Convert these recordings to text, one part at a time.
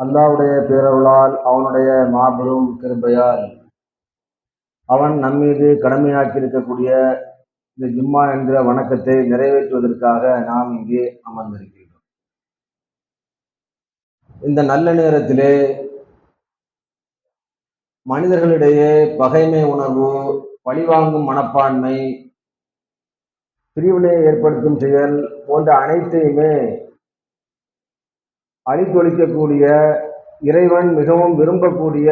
அல்லாஹ்வுடைய பேரருளால் அவனுடைய மாபெரும் கிருபையால் அவன் நம்மீது கடமையாக்கியிருக்கக்கூடிய இந்த ஜும்மா என்கிற வணக்கத்தை நிறைவேற்றுவதற்காக நாம் இங்கே அமர்ந்திருக்கிறோம் இந்த நல்ல நேரத்திலே மனிதர்களிடையே பகைமை உணர்வு பழிவாங்கும் மனப்பான்மை பிரிவினை ஏற்படுத்தும் செயல் போன்ற அனைத்தையுமே அழித்தொழிக்கக்கூடிய இறைவன் மிகவும் விரும்பக்கூடிய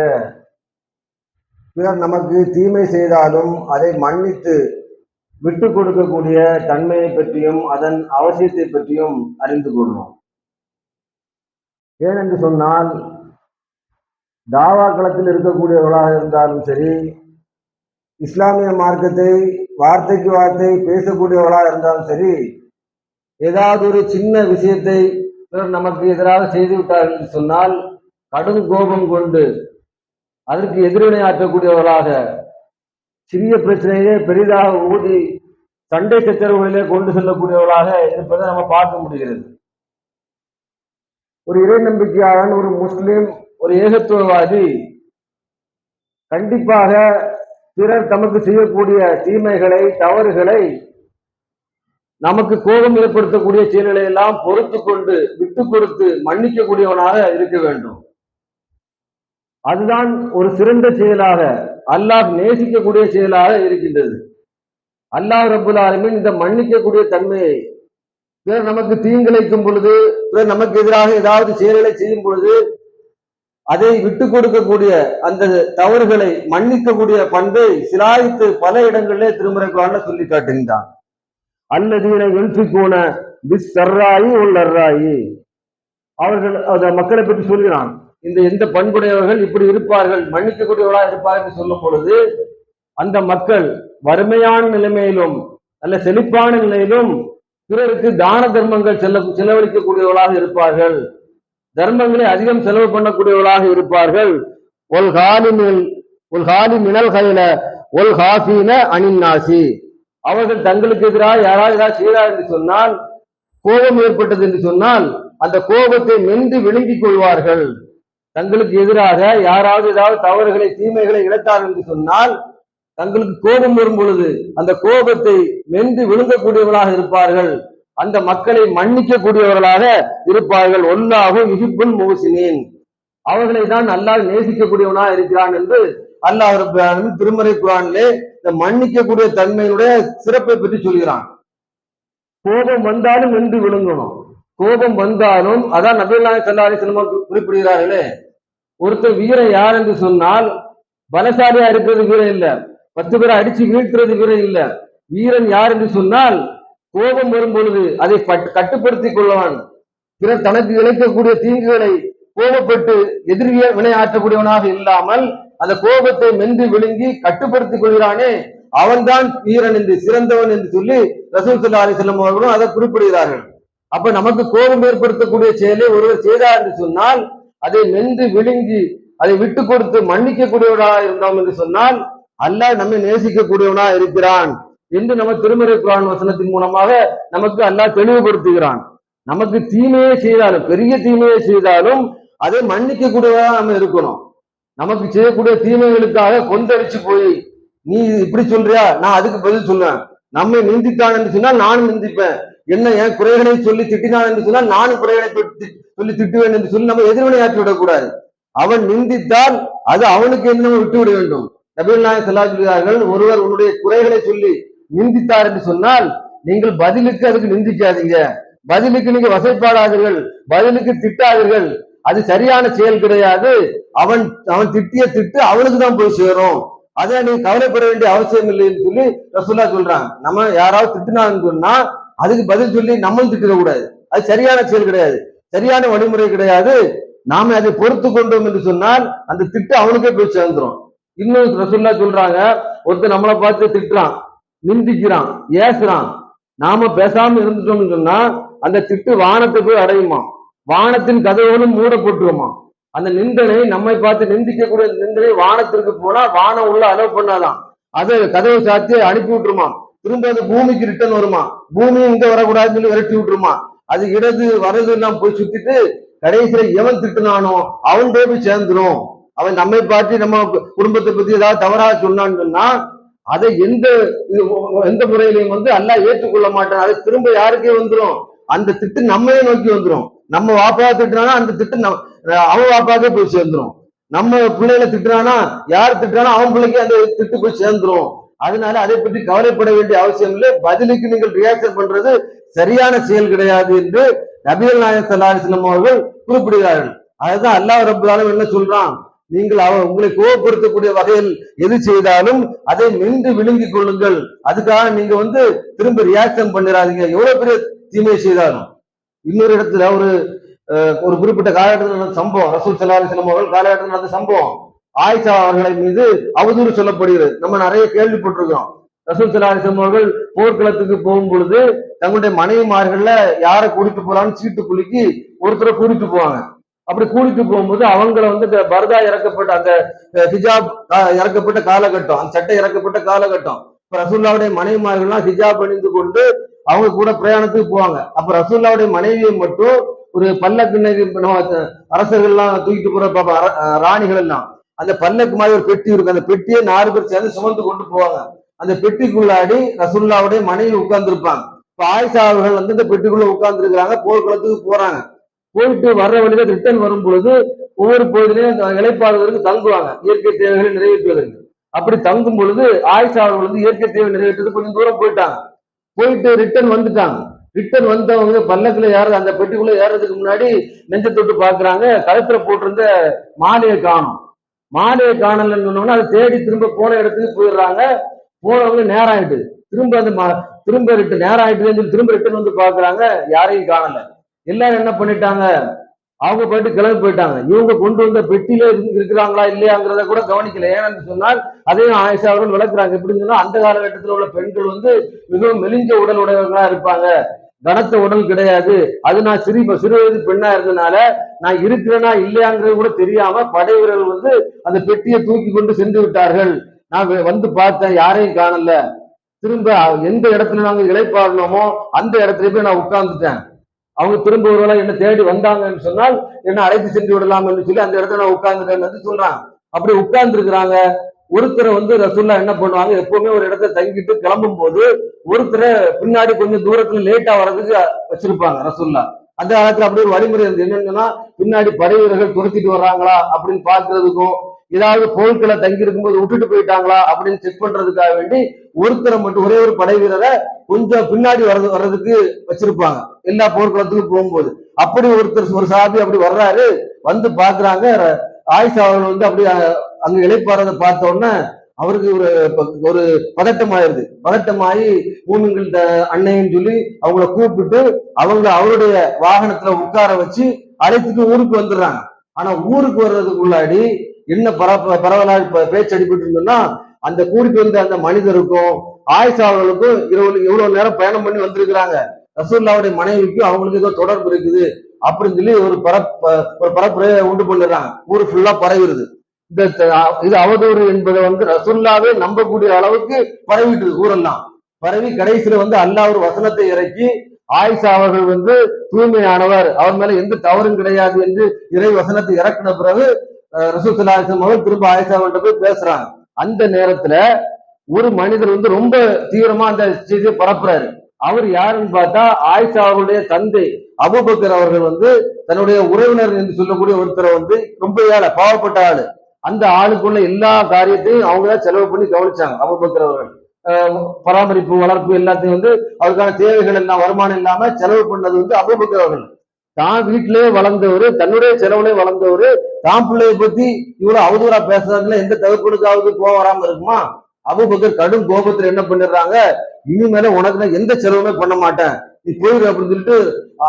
பிறர் நமக்கு தீமை செய்தாலும் அதை மன்னித்து விட்டு கொடுக்கக்கூடிய தன்மையை பற்றியும் அதன் அவசியத்தை பற்றியும் அறிந்து கொள்வோம். ஏனென்று சொன்னால் தாவா களத்தில் இருக்கக்கூடியவர்களாக இருந்தாலும் சரி இஸ்லாமிய மார்க்கத்தை வார்த்தைக்கு வார்த்தை பேசக்கூடியவர்களாக இருந்தாலும் சரி ஏதாவது ஒரு சின்ன விஷயத்தை பிறர் நமக்கு எதிராக செய்து விட்டார்கள் என்று சொன்னால் கடும் கோபம் கொண்டு அதற்கு எதிர்வினை ஆற்றக்கூடியவர்களாக சிறிய பிரச்சனையே பெரிதாக ஊதி சண்டை சச்சரவுகளிலே கொண்டு செல்லக்கூடியவர்களாக இருப்பதை நம்ம பார்க்க முடிகிறது. ஒரு இறை நம்பிக்கையாளன் ஒரு முஸ்லீம் ஒரு ஏகத்துவவாதி கண்டிப்பாக பிறர் தமக்கு செய்யக்கூடிய தீமைகளை தவறுகளை நமக்கு கோபம் ஏற்படுத்தக்கூடிய செயல்களை எல்லாம் பொறுத்து கொண்டு விட்டு கொடுத்து மன்னிக்கக்கூடியவனாக இருக்க வேண்டும். அதுதான் ஒரு சிறந்த செயலாக அல்லாஹ் நேசிக்கக்கூடிய செயலாக இருக்கின்றது. அல்லாஹ் ரபுல் இந்த மன்னிக்கக்கூடிய தன்மையை பிறர் நமக்கு தீங்கிழைக்கும் பொழுது பிறர் நமக்கு எதிராக ஏதாவது செயல்களை செய்யும் பொழுது அதை விட்டு கொடுக்கக்கூடிய அந்த தவறுகளை மன்னிக்கக்கூடிய பண்பை சிலாயித்து பல இடங்களிலே திருமுறை குரான்ல சொல்லி காட்டுகின்றான். அல்லதீன யுன்ஃபிகூன பிஸ் சர்ராயி உள் அர்ராயி அவர்கள் அந்த மக்களை பற்றி சொல்கிறான். இந்த எந்த பண்புடையவர்கள் இப்படி இருப்பார்கள் மன்னிக்கக்கூடியவர்களாக இருப்பார்கள் என்று சொல்லும் பொழுது அந்த மக்கள் வறுமையான நிலைமையிலும் நல்ல செழிப்பான நிலையிலும் பிறருக்கு தான தர்மங்கள் செல்ல செலவழிக்கக்கூடியவர்களாக இருப்பார்கள். தர்மங்களை அதிகம் செலவு பண்ணக்கூடியவர்களாக இருப்பார்கள். ஒல் ஹாலிமில் ஒல் ஹாலி மினல் கையில ஒல் ஹாஃபீன அனின்னாசி அவர்கள் தங்களுக்கு எதிராக யாராவது ஏதாவது செய்தார் என்று சொன்னால் கோபம் ஏற்பட்டது என்று சொன்னால் அந்த கோபத்தை மென்று விழுங்கிக் கொள்வார்கள். தங்களுக்கு எதிராக யாராவது ஏதாவது தவறுகளை தீமைகளை இழத்தார் என்று சொன்னால் தங்களுக்கு கோபம் வரும் பொழுது அந்த கோபத்தை மென்று விழுங்கக்கூடியவர்களாக இருப்பார்கள். அந்த மக்களை மன்னிக்கக்கூடியவர்களாக இருப்பார்கள். ஒல்லாகும் இஹிப்புல் முகசினேன் அவர்களை தான் நல்லா நேசிக்கக்கூடியவனா இருக்கிறான் என்று அல்ல அவர் திருமறை குரானிலே இந்த மன்னிக்கக்கூடிய தன்மையினுடைய சிறப்பை பற்றி சொல்கிறான். கோபம் வந்தாலும் என்று விழுங்கணும். கோபம் வந்தாலும் அதான் நபில்லாஹி சல்லாரி சினிமா குறிப்பிடுகிறார்களே ஒருத்தர் வீரன் யார் என்று சொன்னால் பலசாலியா இருக்கிறது வீரன் இல்ல பத்து பேரை அடிச்சு வீழ்த்துறது வீரன் இல்ல. வீரன் யார் என்று சொன்னால் கோபம் வரும் பொழுது அதை கட்டுப்படுத்தி கட்டுப்படுத்திக் கொள்வான். பிறர் தனக்கு இழைக்கக்கூடிய தீங்குகளை கோபப்பட்டு எதிரிய வினை ஆற்றக்கூடியவனாக இல்லாமல் அந்த கோபத்தை மென்று விழுங்கி கட்டுப்படுத்திக் கொள்கிறானே அவன்தான் வீரன் என்று சிறந்தவன் என்று சொல்லி ரசூல் சல்லா அலிசல்லம் அவர்களும் அதை குறிப்பிடுகிறார்கள். அப்ப நமக்கு கோபம் ஏற்படுத்தக்கூடிய செயலை ஒருவர் செய்தார் என்று சொன்னால் அதை மென்று விழுங்கி அதை விட்டு கொடுத்து மன்னிக்கக்கூடியவனாக இருந்தோம் என்று சொன்னால் அல்லாஹ் நம்மை நேசிக்கக்கூடியவனா இருக்கிறான் என்று நம்ம திருமறை குரான் வசனத்தின் மூலமாக நமக்கு அல்லாஹ் தெளிவுபடுத்துகிறான். நமக்கு தீமையே செய்தாலும் பெரிய தீமையை செய்தாலும் அதை மன்னிக்கக்கூடியவா நம்ம இருக்கணும். நமக்கு செய்யக்கூடிய தீமைகளுக்காக கொந்தளிச்சு போய் நீ இப்படி சொல்றியா? நான் அதுக்கு பதில் சொல்லுவேன் நம்மை நிந்தித்தான் என்று சொன்னால் நானும் நிந்திப்பேன். என்ன என் குறைகளை சொல்லி திட்டினான் என்று சொன்னால் நானும் குறைகளை சொல்லி திட்டுவேன் என்று சொல்லி நம்ம எதிர்வினையாற்றி விடக்கூடாது. அவன் நிந்தித்தால் அது அவனுக்கு என்ன விட்டு விட வேண்டும். நபீல் நாயக் செல்லா சொல்கிறார்கள் ஒருவர் உன்னுடைய குறைகளை சொல்லி நிந்தித்தார் என்று சொன்னால் நீங்கள் பதிலுக்கு அதுக்கு நிந்திக்காதீங்க. பதிலுக்கு நீங்க வசைப்பாடாதீர்கள். பதிலுக்கு திட்டாதீர்கள். அது சரியான செயல் கிடையாது. அவன் அவன் திட்டிய திட்டு அவனுக்கு தான் போய் சேரும். அதே நீ கவலைப்பட வேண்டிய அவசியம் இல்லைன்னு சொல்லி ரசுல்லா சொல்றாங்க. நம்ம யாராவது திட்டினான்னு சொன்னா அதுக்கு பதில் சொல்லி நம்மளும் திட்டிட கூடாது அது சரியான செயல் கிடையாது. சரியான வழிமுறை கிடையாது. நாம அதை பொறுத்து கொண்டோம் என்று சொன்னால் அந்த திட்டு அவனுக்கே போய் சேர்ந்துரும். இன்னும் ரசுல்லா சொல்றாங்க ஒருத்தர் நம்மளை பார்த்து திட்டுறான் நிந்திக்கிறான் ஏசுறான். நாம பேசாம இருந்துட்டோம்னு சொன்னா அந்த திட்டு வானத்தை போய் அடையுமா வானத்தின் கதவுகளும் மூடப்பட்டுருமா அந்த நிந்தனை நம்மை பார்த்து நிந்திக்கக்கூடிய நிந்தனை வானத்திற்கு போனா வானம் உள்ள அலோவ் பண்ணாதான். அதை கதவை சாத்தி அனுப்பி விட்டுருமா? திரும்ப அது பூமிக்கு ரிட்டர்ன் வருமா? பூமி இங்க வரக்கூடாதுன்னு சொல்லி விரட்டி விட்டுருமா? அது இடது வரது எல்லாம் போய் சுத்திட்டு கடைசியில எவன் திட்டுனானோ அவன் போய் சேர்ந்துரும். அவன் நம்மை பார்த்து நம்ம குடும்பத்தை பத்தி ஏதாவது தவறாக சொன்னான்னு சொன்னா அதை எந்த எந்த முறையிலையும் வந்து அல்லா ஏற்றுக்கொள்ள மாட்டான். அதை திரும்ப யாருக்கே வந்துடும் அந்த திட்டு நம்மையே நோக்கி வந்துடும் நம்ம வாப்பா திட்டுறானா அந்த திட்டு நம்ம- அவன் வாப்பாக்கே போய் சேர்ந்துரும். நம்ம பிள்ளைகளை திட்டுறானா யார் திட்டுறானோ அவன் பிள்ளைக்கு அந்த திட்டு போய் சேர்ந்துரும். அதனால அதை பற்றி கவலைப்பட வேண்டிய அவசியம் இல்லை. பதிலுக்கு நீங்கள் ரியாக்ஷன் பண்றது சரியான செயல் கிடையாது என்று நபிகள் நாயகம் ஸல்லல்லாஹு அவர்கள் குறிப்பிடுகிறார்கள். அதுதான் அல்லாஹ் ரப்பல் என்ன சொல்றான்? நீங்கள் அவ உங்களை கோபப்படுத்தக்கூடிய வகையில் எது செய்தாலும் அதை நின்று விழுங்கிக் கொள்ளுங்கள். அதுக்காக நீங்க வந்து திரும்ப ரியாக்ஷன் பண்ணிடாதீங்க எவ்வளவு பெரிய தீமை செய்தாலும். இன்னொரு இடத்துல ஒரு ஒரு குறிப்பிட்ட காலகட்டத்தில் நடந்த சம்பவம் ரசூல் சல்லா அலிஸ்லாம் அவர்கள் காலகட்டத்தில் நடந்த சம்பவம். ஆயிஷா அவர்களை மீது அவதூறு சொல்லப்படுகிறது. நம்ம நிறைய கேள்விப்பட்டிருக்கிறோம் ரசூல் சல்லா அலிஸ்லாம் அவர்கள் போர்க்களத்துக்கு போகும் பொழுது தங்களுடைய மனைவிமார்கள்ல யாரை கூட்டிட்டு போறான்னு சீட்டு குலுக்கி ஒருத்தரை கூட்டிட்டு போவாங்க. அப்படி கூட்டிட்டு போகும்போது அவங்கள வந்து இந்த பர்தா இறக்கப்பட்ட அந்த ஹிஜாப் இறக்கப்பட்ட காலகட்டம் அந்த சட்டை இறக்கப்பட்ட காலகட்டம். இப்ப ரசூல்லாவுடைய மனைவிமார்கள்லாம் ஹிஜாப் அணிந்து கொண்டு அவங்க கூட பிரயாணத்துக்கு போவாங்க. அப்ப ரசூல்லாவுடைய மனைவியை மட்டும் ஒரு பல்லக்கு நெறி- நம்ம அரசர்கள்லாம் தூக்கிட்டு போற பாப்பா ராணிகள் எல்லாம் அந்த பல்லக்கு மாதிரி ஒரு பெட்டி இருக்கு அந்த பெட்டியை நாலு பேர் சேர்ந்து சுமந்து கொண்டு போவாங்க. அந்த பெட்டிக்குள்ளாடி ரசுல்லாவுடைய மனைவி உட்கார்ந்துருப்பாங்க. இப்ப ஆயிஷா அவர்கள் வந்து இந்த பெட்டிக்குள்ள உட்கார்ந்து இருக்கிறாங்க போர்க்களத்துக்கு போறாங்க. போயிட்டு வர்ற வழியில ரிட்டர்ன் வரும் பொழுது ஒவ்வொரு பொழுதுலையும் அந்த இழைப்பாளர்களுக்கு தங்குவாங்க. இயற்கை தேவைகளை நிறைவேற்றுவதற்கு. அப்படி தங்கும் பொழுது ஆயிஷா அவர்கள் வந்து இயற்கை தேவை நிறைவேற்றுறது கொஞ்சம் தூரம் போயிட்டாங்க. போயிட்டு ரிட்டர்ன் வந்துட்டாங்க. ரிட்டர்ன் வந்தவங்க பல்லக்குல ஏற அந்த பெட்டிக்குள்ள ஏறதுக்கு முன்னாடி நெஞ்ச தொட்டு பாக்குறாங்க. கழுத்துல போட்டிருந்த மாலையை காணும். மாலையை காணலன்னு சொன்னோம்னா அதை தேடி திரும்ப போன இடத்துக்கு போயிடுறாங்க. போனவங்க நேரம் ஆயிட்டு திரும்ப அந்த மா- திரும்ப ரிட்டன் நேரம் ஆயிட்டுன்னு சொல்லி திரும்ப ரிட்டர்ன் வந்து பாக்குறாங்க. யாரையும் காணல. எல்லாரும் என்ன பண்ணிட்டாங்க? அவங்க போயிட்டு கிளம்பி போயிட்டாங்க. இவங்க கொண்டு வந்த பெட்டியில இருந்து இருக்கிறாங்களா இல்லையாங்கிறத கூட கவனிக்கல. ஏன்னு சொன்னால் அதையும் ஆயிஷா அவர்கள் விளக்குறாங்க. எப்படின்னு சொன்னா அந்த காலகட்டத்தில் உள்ள பெண்கள் வந்து மிகவும் மெலிஞ்ச உடல் உடையவர்களா இருப்பாங்க. கனத்த உடல் கிடையாது. அது நான் சிறு சிறு வயது பெண்ணா இருந்தனால நான் இருக்கிறேனா இல்லையாங்கிறது கூட தெரியாம படை வீரர்கள் வந்து அந்த பெட்டியை தூக்கி கொண்டு சென்று விட்டார்கள். நான் வந்து பார்த்தேன் யாரையும் காணல. திரும்ப எந்த இடத்துல நாங்க இளைப்பாடணுமோ அந்த இடத்துல போய் நான் உட்கார்ந்துட்டேன். அவங்க திரும்ப ஒருவேளை என்ன தேடி வந்தாங்கன்னு சொன்னால் என்ன அழைத்து சென்று விடலாம் என்று சொல்லி அந்த இடத்துல நான் உட்கார்ந்துட்டேன் வந்து சொல்றாங்க அப்படி உட்கார்ந்து இருக்கிறாங்க ஒருத்தரை வந்து ரசூல்லா என்ன பண்ணுவாங்க? எப்பவுமே ஒரு இடத்துல தங்கிட்டு கிளம்பும் போது ஒருத்தரை பின்னாடி கொஞ்சம் தூரத்துல லேட்டா வர்றதுக்கு வச்சிருப்பாங்க ரசூல்லா அந்த காலத்துல அப்படி ஒரு வழிமுறை இருந்தது. என்னன்னா பின்னாடி படை வீரர்கள் துரத்திட்டு வர்றாங்களா அப்படின்னு பாக்குறதுக்கும் ஏதாவது பொருட்களை தங்கி இருக்கும்போது விட்டுட்டு போயிட்டாங்களா அப்படின்னு செக் பண்றதுக்காக வேண்டி ஒருத்தரை மட்டும் ஒரே ஒரு படை வீரரை கொஞ்சம் பின்னாடி வர்றது வர்றதுக்கு வச்சிருப்பாங்க. எல்லா போர்க்களத்துக்கும் போகும்போது. அப்படி ஒருத்தர் ஒரு சாபி அப்படி வர்றாரு வந்து பாக்குறாங்க ர- ஆயிஷா அவர்கள் வந்து அப்படி அங்க இழைப்பாறதை பார்த்த உடனே அவருக்கு ஒரு ஒரு பதட்டம் ஆயிருது பதட்டமாயி மூமின்கள் அன்னைன்னு சொல்லி அவங்கள கூப்பிட்டு அவங்கள அவருடைய வாகனத்துல உட்கார வச்சு அழைத்துட்டு ஊருக்கு வந்துடுறாங்க. ஆனா ஊருக்கு வர்றதுக்கு முன்னாடி என்ன பரவ பரவலா இப்ப பேச்சு அடிபட்டு இருந்தோம்னா அந்த கூடி வந்த அந்த மனிதருக்கும் ஆயிஷா அவர்களுக்கும் இரவு எவ்வளவு நேரம் பயணம் பண்ணி வந்திருக்கிறாங்க. ரசூல்லாவுடைய மனைவிக்கும் அவங்களுக்கு ஏதோ தொடர்பு இருக்குது. அப்படின்னு சொல்லி ஒரு பரப்ப ஒரு பரப்புரையை உண்டு பண்ணிடுறாங்க. ஊர் ஃபுல்லா பரவிடுது. இந்த இது அவதூறு என்பதை வந்து ரசுல்லாவே நம்பக்கூடிய அளவுக்கு பரவிட்டு ஊரெல்லாம். பரவி கடைசியில வந்து அல்லா ஒரு வசனத்தை இறக்கி ஆயிஷா அவர்கள் வந்து தூய்மையானவர். அவர் மேல எந்த தவறும் கிடையாது என்று இறை வசனத்தை இறக்கின பிறகு அஹ், அவர்கள் திரும்ப ஆயிஷா அவர்கள்ட்ட போய் பேசுறாங்க. அந்த நேரத்துல ஒரு மனிதர் வந்து ரொம்ப தீவிரமா அந்த செய்தியை பரப்புறாரு. அவர் யாருன்னு பார்த்தா ஆயிஷா அவருடைய தந்தை அபுபக்கர் அவர்கள் வந்து தன்னுடைய உறவினர் என்று சொல்லக்கூடிய ஒருத்தரை வந்து ரொம்ப ஏழை பாவப்பட்ட ஆளு. அந்த ஆளுக்குள்ள எல்லா காரியத்தையும் அவங்க தான் செலவு பண்ணி கவனிச்சாங்க அபுபக்கர் அவர்கள். பராமரிப்பு வளர்ப்பு எல்லாத்தையும் வந்து அவருக்கான தேவைகள் எல்லாம் வருமானம் இல்லாம செலவு பண்ணது வந்து அபுபக்கர் அவர்கள். தான் வீட்டிலேயே வளர்ந்தவர் தன்னுடைய செலவுலேயே வளர்ந்தவர் தான் பிள்ளைய பத்தி இவ்வளவு அவதூறா பேசுறதுல எந்த தவிர்ப்புக்காவது கோவம் வராம இருக்குமா? அபூபக்கர் கடும் கோபத்துல என்ன பண்ணிடுறாங்க? இனிமேல உனக்கு நான் எந்த செலவுமே பண்ண மாட்டேன். நீ போயிரு அப்படின்னு சொல்லிட்டு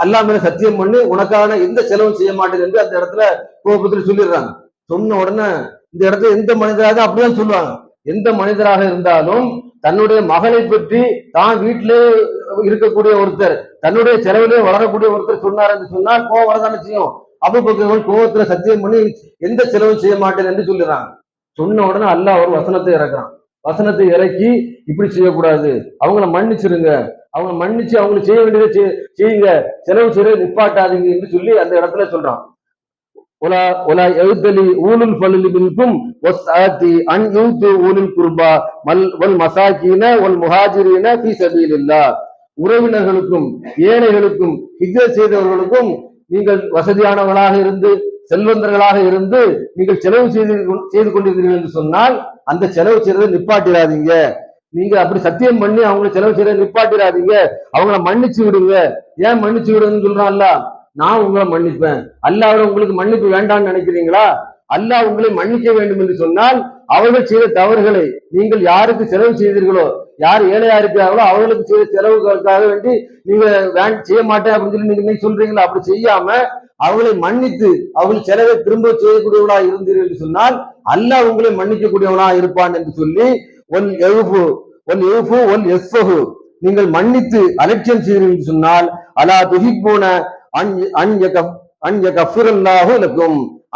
அல்லா மேல சத்தியம் பண்ணி உனக்கான எந்த செலவும் செய்ய மாட்டேன் என்று அந்த இடத்துல கோபத்துல சொல்லிடுறாங்க. சொன்ன உடனே இந்த இடத்துல எந்த மனிதராக அப்படிதான் சொல்லுவாங்க. எந்த மனிதராக இருந்தாலும் தன்னுடைய மகளை பற்றி தான் வீட்டிலே இருக்கக்கூடிய ஒருத்தர் தன்னுடைய செலவிலே வளரக்கூடிய ஒருத்தர் சொன்னார் என்று சொன்னால் கோவம் வரதான செய்யும்? அபுபக்கர்கள் கோபத்துல சத்தியம் பண்ணி எந்த செலவும் செய்ய மாட்டேன் என்று சொல்லுறாங்க. சொன்ன உடனே அல்லாஹ் ஒரு வசனத்தை இறக்குறான். வசனத்தை இறக்கி இப்படி செய்யக்கூடாது. அவங்கள மன்னிச்சிருங்க. அவங்கள மன்னிச்சு அவங்களுக்கு செய்ய வேண்டியதை செய்- செய்யுங்க. செலவு செய்ய நிப்பாட்டாதீங்க என்று சொல்லி அந்த இடத்துல சொல்றான். உறவினர்களுக்கும் ஏழைகளுக்கும் ஹிஜ்ரத் செய்தவர்களுக்கும் நீங்கள் வசதியானவர்களாக இருந்து செல்வந்தர்களாக இருந்து நீங்கள் செலவு செய்து செய்து கொண்டிருக்கிறீர்கள் என்று சொன்னால் அந்த செலவு செய்யறதை நிப்பாட்டிடாதீங்க. நீங்க அப்படி சத்தியம் பண்ணி அவங்களை செலவு செய்யறதை நிப்பாட்டிடாதீங்க. அவங்கள மன்னிச்சு விடுங்க. ஏன் மன்னிச்சு விடுங்கன்னு சொல்றான்ல? நான் உங்களை மன்னிப்பேன். அல்லாஹ் உங்களுக்கு மன்னிப்பு வேண்டாம்னு நினைக்கிறீங்களா? அல்லாஹ் உங்களை மன்னிக்க வேண்டும் என்று சொன்னால் அவர்கள் செய்த தவறுகளை நீங்கள் யாருக்கு செலவு செய்தீர்களோ யார் ஏழையா இருக்கிறார்களோ அவர்களுக்கு செய்த செலவுகளுக்காக வேண்டி நீங்க செய்ய மாட்டேன் அப்படின்னு சொல்லி நீங்க இன்னைக்கு சொல்றீங்களா? அப்படி செய்யாம அவர்களை மன்னித்து அவர்கள் செலவை திரும்ப செய்யக்கூடியவனா இருந்தீர்கள் என்று சொன்னால் அல்லாஹ் உங்களை மன்னிக்கக்கூடியவனா இருப்பான் என்று சொல்லி ஒன் எழுப்பு ஒன் எழுப்பு ஒன் எஸ்ஃபகு நீங்கள் மன்னித்து அலட்சியம் செய்தீர்கள் என்று சொன்னால் அலா துகிப்போன அன்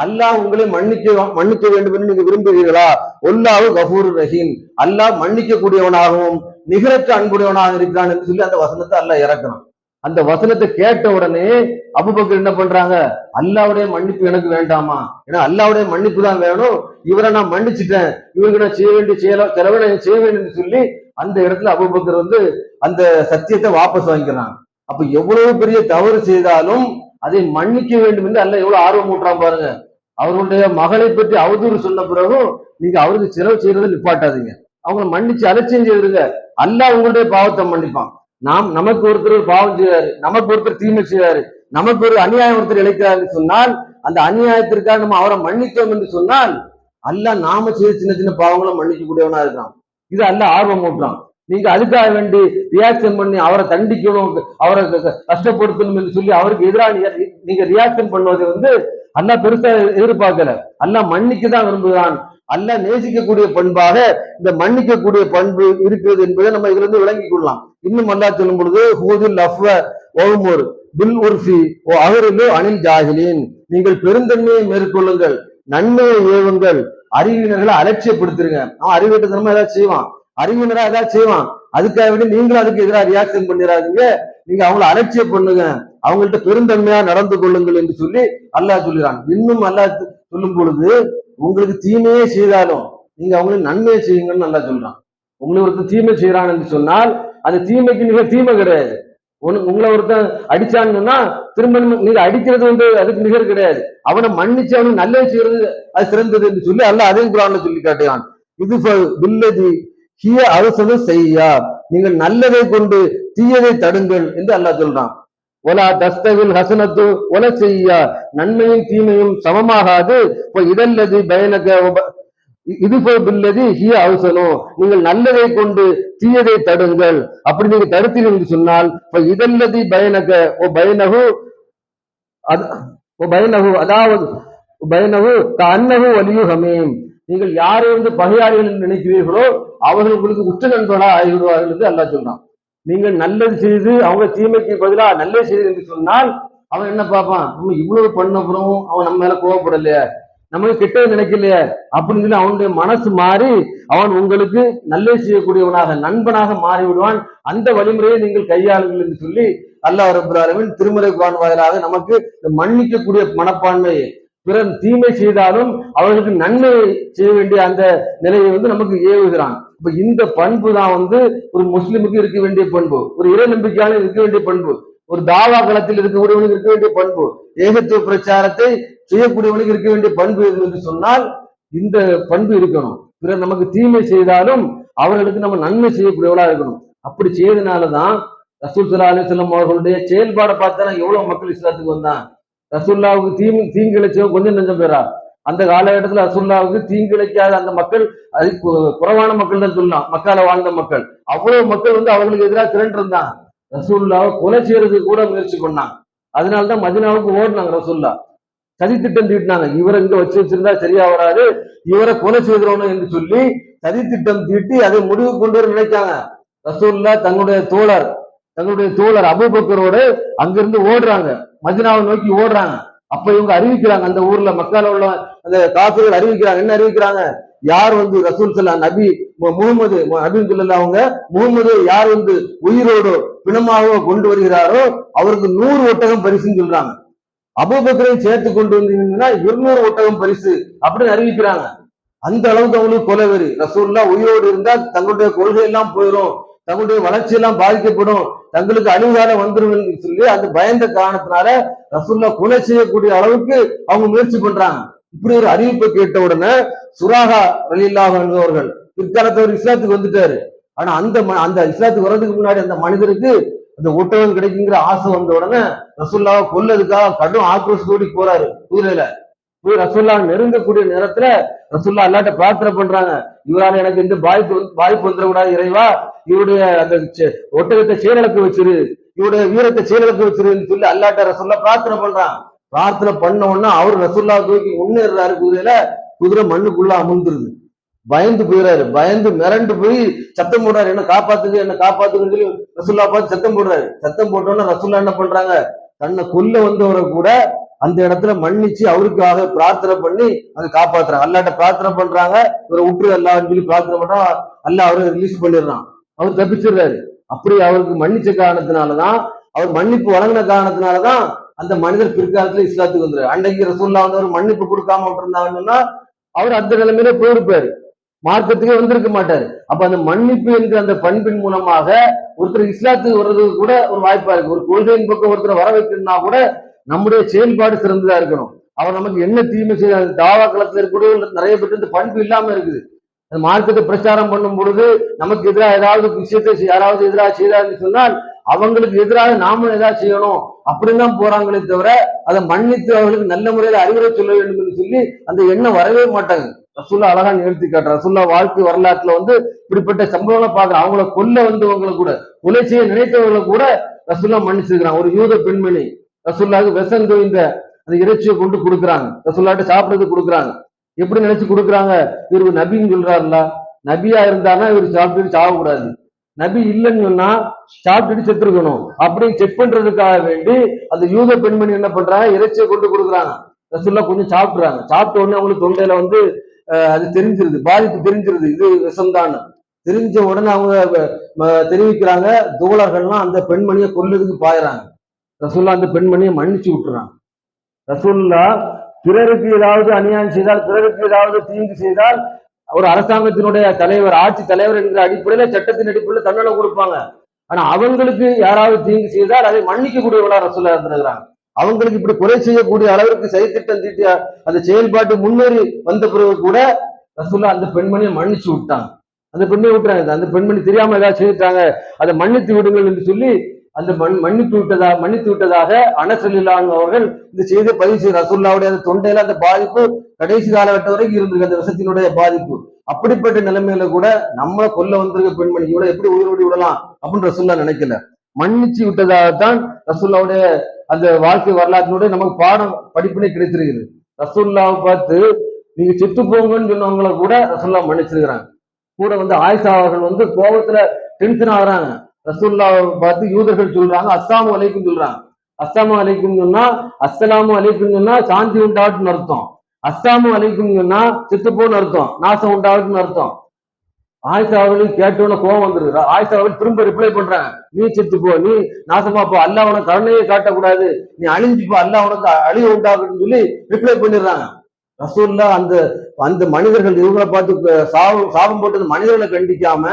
அல்லாஹ் உங்களை மன்னிக்க மன்னிக்க வேண்டும் என்று நீங்க விரும்புகிறீர்களா? ஒல்லாவு கஃபூர் ரஹீம். அல்லாஹ் மன்னிக்க கூடியவனாகவும் நிகரற்ற அன்புடையவனாக இருக்கிறான் என்று சொல்லி அந்த வசனத்தை அல்லாஹ் இறக்கணும். அந்த வசனத்தை கேட்ட உடனே அபுபக்கர் என்ன பண்றாங்க? அல்லாவுடைய மன்னிப்பு எனக்கு வேண்டாமா? ஏன்னா அல்லாவுடைய மன்னிப்பு தான் வேணும். இவரை நான் மன்னிச்சுட்டேன். இவருக்கு நான் செய்ய வேண்டிய செயல செலவை நான் செய்ய வேண்டும் சொல்லி அந்த இடத்துல அபுபக்கர் வந்து அந்த சத்தியத்தை வாபஸ் வாங்கிக்கிறாங்க அப்ப எவ்வளவு பெரிய தவறு செய்தாலும் அதை மன்னிக்க வேண்டும் என்று அல்ல. எவ்வளவு ஆர்வம் ஊட்டுறான் பாருங்க. அவர்களுடைய மகளை பற்றி அவதூறு சொன்ன பிறகும் நீங்க அவருக்கு செலவு செய்யறதை நிப்பாட்டாதீங்க. அவங்கள மன்னிச்சு அலட்சியம் செய்திருங்க. அல்லாஹ் உங்களுடைய பாவத்தை மன்னிப்பான். நாம் நமக்கு ஒருத்தர் பாவம் செய்யாரு நமக்கு ஒருத்தர் தீமை செய்யாரு நமக்கு ஒரு அநியாயம் ஒருத்தர் இழைக்கிறாருன்னு சொன்னால் அந்த அநியாயத்திற்காக நம்ம அவரை மன்னித்தோம் என்று சொன்னால் அல்ல நாம செய்த சின்ன சின்ன பாவங்களை மன்னிக்க கூடியவனா இருக்கான் இது அல்ல ஆர்வம் ஊட்டுறான். நீங்க அதுக்காக வேண்டி ரியாக்ஷன் பண்ணி அவரை தண்டிக்கணும் அவரை கஷ்டப்படுத்தணும் என்று சொல்லி அவருக்கு எதிராக நீங்க- ரியாக்ஷன் பண்ணுவதை வந்து அண்ணா பெருசா எதிர்பார்க்கல. அண்ணா மன்னிக்க தான் விரும்புகிறான். அல்ல நேசிக்கக்கூடிய பண்பாக இந்த மன்னிக்கக்கூடிய பண்பு இருக்கிறது என்பதை நம்ம இதுல இருந்து விளங்கிக் கொள்ளலாம். இன்னும் அல்லாஹ் சொல்லும் பொழுது ஹூதில் அஃப்வ ஒவ்வொரு பில் உர்ஃபி ஓ அகரிலு அனில் ஜாகிலின் நீங்கள் பெருந்தன்மையை மேற்கொள்ளுங்கள் நன்மையை ஏவுங்கள் அறிவினர்களை அலட்சியப்படுத்துருங்க அவன் அறிவிட்டதனமா ஏதாவது செய்வான். அறிவினரா ஏதாவது செய்வான். அதுக்காக வேண்டி நீங்களும் அதுக்கு எதிராக ரியாக்ஷன் பண்ணிடாதீங்க நீங்க அவங்கள அலட்சியம் பண்ணுங்க. அவங்கள்ட்ட பெருந்தன்மையா நடந்து கொள்ளுங்கள் என்று சொல்லி அல்லாஹ் சொல்லுறான். இன்னும் அல்லாஹ் சொல்லும் பொழுது உங்களுக்கு தீமையே செய்தாலும் நீங்க அவங்களுக்கு நன்மையை செய்யுங்கன்னு நல்லா சொல்றான். உங்களை ஒருத்தர் தீமை செய்யறான் என்று சொன்னால் அந்த தீமைக்கு நிகர் தீமை கிடையாது. உன- உங்களை ஒருத்தன் அடிச்சான்னு சொன்னா திரும்ப நீங்க- அடிக்கிறது வந்து அதுக்கு நிகர் கிடையாது. அவனை மன்னிச்சு அவனுக்கு நல்லது செய்யறது அது சிறந்தது என்று சொல்லி அல்லாஹ் அதையும் குரான்ல சொல்லி காட்டுகிறான். இது பில்லதி ஹிய அரசது செய்யா. நீங்கள் நல்லதை கொண்டு தீயதை தடுங்கள் என்று அல்லாஹ் சொல்றான். ஒலா தஸ்தவில் ஹசனத்து ஒல செய்யா. நன்மையும் தீமையும் சமமாகாது. இப்போ இதல்லது பயனக இது பில்லதி ஹிய அவசனம் நீங்கள் நல்லதை கொண்டு தீயதை தடுங்கள். அப்படி நீங்க தடுத்தீர்கள் என்று சொன்னால் இப்போ இதல்லது பயனக ஓ பயனகு ஓ பயனகு அதாவது பயனகு அன்னகு வலியு நீங்கள் யாரை வந்து பகையாளிகள் என்று நினைக்கிறீர்களோ அவர்கள் உங்களுக்கு உற்ற நண்பர்களா ஆகிவிடுவார்கள் என்று அல்லா சொல்றான். நீங்கள் நல்லது செய்து அவங்க தீமைக்கு பதிலாக நல்லது செய்து என்று சொன்னால் அவன் என்ன பார்ப்பான்? நம்ம இவ்வளவு பண்ண அப்புறம் அவன் நம்ம மேல கோவப்படலையே நமக்கு கெட்டது நினைக்கலையே அப்படின்னு சொல்லி அவனுடைய மனசு மாறி அவன் உங்களுக்கு நல்லது செய்யக்கூடியவனாக நண்பனாக மாறி விடுவான் அந்த வழிமுறையை நீங்கள் கையாளுங்கள் என்று சொல்லி அல்லாஹ் ரபுல் திருமறை திருமலை குரான் வாயிலாக நமக்கு மன்னிக்கக்கூடிய மனப்பான்மையை பிறர் தீமை செய்தாலும் அவர்களுக்கு நன்மை செய்ய வேண்டிய அந்த நிலையை வந்து நமக்கு ஏவுகிறான். இப்ப இந்த பண்பு தான் வந்து ஒரு முஸ்லிமுக்கு இருக்க வேண்டிய பண்பு ஒரு இறை நம்பிக்கையாளர் இருக்க வேண்டிய பண்பு ஒரு தாவா களத்தில் இருக்கக்கூடியவனுக்கு இருக்க வேண்டிய பண்பு ஏகத்துவ பிரச்சாரத்தை செய்யக்கூடியவனுக்கு இருக்க வேண்டிய பண்பு எது என்று சொன்னால் இந்த பண்பு இருக்கணும். பிறர் நமக்கு தீமை செய்தாலும் அவர்களுக்கு நம்ம நன்மை செய்யக்கூடியவளா இருக்கணும். அப்படி செய்யறதுனாலதான் ரசூல் சல்லா அலிஸ்லாம் அவர்களுடைய செயல்பாடை பார்த்தா எவ்வளவு மக்கள் இஸ்லாத்துக்கு வந்தான். ரசுல்லாவுக்கு தீ தீங்கிழைச்சவங்க கொஞ்சம் நெஞ்சம் பேரா. அந்த காலகட்டத்தில் ரசுல்லாவுக்கு தீங்கிழைக்காத அந்த மக்கள் அது குறைவான மக்கள் தான் சொல்லலாம். மக்கால வாழ்ந்த மக்கள். அவ்வளவு மக்கள் வந்து அவங்களுக்கு எதிராக திரண்டு இருந்தான் ரசூல்லாவை கொலை செய்யறதுக்கு கூட முயற்சி பண்ணான் அதனாலதான் மதினாவுக்கு ஓடினாங்க ரசூல்லா. சதி திட்டம் தீட்டினாங்க. இவரை இங்க வச்சு வச்சிருந்தா சரியா வராது. இவரை கொலை செய்கிறோம் என்று சொல்லி சதி திட்டம் தீட்டி அதை முடிவு கொண்டு வர நினைச்சாங்க. ரசூல்லா தங்களுடைய தோழர் தங்களுடைய தோழர் அபுபக்கரோடு அங்கிருந்து ஓடுறாங்க. மதினாவை நோக்கி ஓடுறாங்க. அப்ப இவங்க அறிவிக்கிறாங்க அந்த ஊர்ல மக்கள் உள்ள அந்த காசுகள் அறிவிக்கிறாங்க என்ன அறிவிக்கிறாங்க? யார் வந்து ரசூல் சல்லா நபி முகமது அப்படின்னு சொல்லல அவங்க முகமது யார் வந்து உயிரோடு பிணமாகவோ கொண்டு வருகிறாரோ அவருக்கு நூறு ஒட்டகம் பரிசுன்னு சொல்றாங்க. அபூபக்கரையும் சேர்த்து கொண்டு வந்தீங்கன்னா இருநூறு ஒட்டகம் பரிசு அப்படின்னு அறிவிக்கிறாங்க. அந்த அளவுக்கு அவங்களுக்கு கொலைவெறி ரசூல்லா உயிரோடு இருந்தா தங்களுடைய கொள்கை எல்லாம் போயிடும். தங்களுடைய வளர்ச்சி எல்லாம் பாதிக்கப்படும். தங்களுக்கு அழிவுகாலம் வந்துடும் சொல்லி அந்த பயந்த காரணத்தினால ரசூல்லா கொலை செய்யக்கூடிய அளவுக்கு அவங்க முயற்சி பண்றாங்க. இப்படி ஒரு அறிவிப்பை கேட்ட உடனே சுராகா ரலில்லாக என்பவர்கள் பிற்காலத்தவர் ஒரு இஸ்லாத்துக்கு வந்துட்டாரு. ஆனா அந்த ம- அந்த இஸ்லாத்துக்கு வர்றதுக்கு முன்னாடி அந்த மனிதருக்கு அந்த ஒட்டகம் கிடைக்குங்கிற ஆசை வந்த உடனே ரசூல்லாவை கொல்லதுக்காக கடும் ஆக்ரோஷத்தோடி போறாரு. குதிரையில போய் ரசூல்லா நெருங்கக்கூடிய நேரத்துல ரசூல்லா அல்லாட்ட பிரார்த்தனை பண்றாங்க. இவரால எனக்கு இந்த பாதிப்பு வந்து- பாதிப்பு வந்துடக்கூடாது இறைவா இவருடைய அந்த ஒட்டகத்தை செயலக்கு வச்சிரு இவருடைய வீரத்தை செயலக்கு வச்சிருன்னு சொல்லி அல்லாட்ட ரசூல்லா பிரார்த்தனை பண்றான். பிரார்த்தனை பண்ண உடனே அவர் ரசூல்லா தூக்கி முன்னேறாரு குதிரையில குதிரை மண்ணுக்குள்ள அமுந்துருது. பயந்து போயிடுறாரு பயந்து மிரண்டு போய் சத்தம் போடுறாரு என்ன காப்பாத்துக்கு என்ன காப்பாத்துக்குன்னு சொல்லி ரசுல்லா பார்த்து சத்தம் போடுறாரு. சத்தம் போட்டோன்னா ரசுல்லா என்ன பண்றாங்க தன்னை கொல்ல வந்தவரை கூட அந்த இடத்துல மன்னிச்சு அவருக்காக பிரார்த்தனை பண்ணி அதை காப்பாத்துறாங்க. அல்லாட்ட பிரார்த்தனை பண்றாங்க. இவரை விட்டுரு அல்லான்னு சொல்லி பிரார்த்தனை பண்றா அல்ல அவரை ரிலீஸ் பண்ணிடுறான். அவர் தப்பிச்சிடுறாரு. அப்படி அவருக்கு மன்னிச்ச காரணத்தினாலதான் அவர் மன்னிப்பு வழங்கின காரணத்தினாலதான் அந்த மனிதர் பிற்காலத்துல இஸ்லாத்துக்கு வந்துரு அன்னைக்கு ரசூல்லா வந்து அவர் மன்னிப்பு கொடுக்காம விட்டுருந்தாங்கன்னா அவர் அந்த நிலைமையில போயிருப்பாரு. மார்க்கத்துக்கே வந்திருக்க மாட்டாரு. அப்ப அந்த மன்னிப்பு என்கிற அந்த பண்பின் மூலமாக ஒருத்தர் இஸ்லாத்துக்கு வர்றதுக்கு கூட ஒரு வாய்ப்பா இருக்கு. ஒரு கொள்கையின் பக்கம் ஒருத்தர் வர வைக்கணும்னா கூட நம்முடைய செயல்பாடு சிறந்ததா இருக்கணும். அவர் நமக்கு என்ன தீமை செய்ய தாவா களத்துல இருக்கக்கூடிய நிறைய பேருக்கு பண்பு இல்லாம இருக்குது. அந்த மார்க்கத்தை பிரச்சாரம் பண்ணும் பொழுது நமக்கு எதிராக ஏதாவது விஷயத்தை யாராவது எதிராக செய்தார்னு சொன்னால் அவங்களுக்கு எதிராக நாமளும் ஏதாவது செய்யணும். அப்படின்னு தான் போறாங்களே தவிர அதை மன்னித்து அவர்களுக்கு நல்ல முறையில அறிவுரை சொல்ல வேண்டும் என்று சொல்லி அந்த எண்ணம் வரவே மாட்டாங்க. ரசுல்லா அழகா நிகழ்த்தி காட்டுற ரசுல்லா வாழ்க்கை வரலாற்றுல வந்து இப்படிப்பட்ட சம்பவங்களை பார்க்க அவங்கள கொல்ல வந்தவங்களை கூட கொலை செய்ய நினைத்தவர்களை கூட ரசுல்லா மன்னிச்சிருக்கிறான். ஒரு யூத பெண்மணி. ரசுல்லாவுக்கு விஷம் தோய்ந்த அந்த இறைச்சியை கொண்டு கொடுக்குறாங்க. ரசுல்லாட்ட சாப்பிட்றது கொடுக்குறாங்க. எப்படி நினைச்சு கொடுக்குறாங்க? இவர் நபின்னு சொல்றாருல நபியா இருந்தானா இவர் சாப்பிட்டுட்டு சாகக்கூடாது. நபி இல்லைன்னு சொன்னா சாப்பிட்டுட்டு செத்துருக்கணும். அப்படின்னு செக் பண்றதுக்காக வேண்டி அந்த யூத பெண்மணி என்ன பண்றாங்க? இறைச்சியை கொண்டு கொடுக்குறாங்க. ரசுல்லா கொஞ்சம் சாப்பிட்றாங்க. சாப்பிட்ட உடனே அவங்களுக்கு தொண்டையில வந்து அது தெரிஞ்சிருது. பாதிப்பு தெரிஞ்சிருது. இது விஷம்தான் தெரிஞ்ச உடனே அவங்க தெரிவிக்கிறாங்க. தோழர்கள்லாம் அந்த பெண்மணியை கொல்லதுக்கு பாயுறாங்க. ரசூல்லா அந்த பெண்மணியை மன்னிச்சு விட்டுறான் ரசூல்லா பிறருக்கு ஏதாவது அநியாயம் செய்தால் பிறருக்கு ஏதாவது தீங்கு செய்தால் ஒரு அரசாங்கத்தினுடைய தலைவர் ஆட்சி தலைவர் என்கிற அடிப்படையில சட்டத்தின் அடிப்படையில் தண்டனை கொடுப்பாங்க. ஆனா அவங்களுக்கு யாராவது தீங்கு செய்தால் அதை மன்னிக்க கூடியவளா ரசூல்லா இருந்திருக்கிறாங்க. அவங்களுக்கு இப்படி குறை செய்யக்கூடிய அளவிற்கு செயற்திட்டம் தீட்டிய அந்த செயல்பாட்டு முன்னேறி வந்த பிறகு கூட ரசூல்லா அந்த பெண்மணியை மன்னிச்சு விட்டாங்க. அந்த பெண்மணி விட்டுறாங்க. அந்த பெண்மணி தெரியாம ஏதாவது செய்துட்டாங்க. அதை மன்னித்து விடுங்கள் என்று சொல்லி அந்த மண் மன்னித்து விட்டதா மன்னித்து விட்டதாக அனசலிலான் அவர்கள் இந்த செய்தியை பதிவு செய்த ரசூல்லாவுடைய அந்த தொண்டையில அந்த பாதிப்பு கடைசி காலகட்டம் வரைக்கும் இருந்திருக்கு அந்த விஷத்தினுடைய பாதிப்பு. அப்படிப்பட்ட நிலைமையில கூட நம்ம கொல்ல வந்திருக்க பெண்மணி இவ்வளவு எப்படி உயிரோடி விடலாம் அப்படின்னு ரசூல்லா நினைக்கல. மன்னிச்சு விட்டதாகத்தான் ரசூல்லாவுடைய அந்த வாழ்க்கை வரலாற்றினுடைய நமக்கு பாடம் படிப்பினை கிடைத்திருக்கிறது. ரசூல்லாவை பார்த்து நீங்க செத்து போங்கன்னு சொன்னவங்களை கூட ரசூல்லா மன்னிச்சிருக்கிறாங்க. கூட வந்து ஆயிஷா அவர்கள் வந்து கோபத்துல டென்ஷன் ஆகுறாங்க. ரசூல்லாவை பார்த்து யூதர்கள் சொல்றாங்க அஸ்ஸாமு அலைக்கும் சொல்றாங்க. அஸ்ஸாமு அலைக்கும் சொன்னா அஸ்ஸலாமு அலைக்கும் சொன்னா சாந்தி உண்டாட்டுன்னு அர்த்தம். அஸ்ஸாமு அலைக்கும் சொன்னா செத்துப்போன்னு அர்த்தம். நாசம் உண்டாகட்டும்னு அர்த்தம். ஆயிஷா அவர்களுக்கு கேட்டோன்னு கோவம் வந்துருது. ஆயிஷா அவர்கள் திரும்ப ரிப்ளை பண்றாங்க. நீ செத்து போ நீ நாசமா போ. அல்லாஹ் உனக்கு கருணையை காட்டக்கூடாது. நீ அழிஞ்சுப்போ போ. உனக்கு அழிவு உண்டாகுன்னு சொல்லி ரிப்ளை பண்ணிடுறாங்க. ரசூல்லா அந்த அந்த மனிதர்கள் இவங்களை பார்த்து சாபம் சாபம் போட்டது மனிதர்களை கண்டிக்காம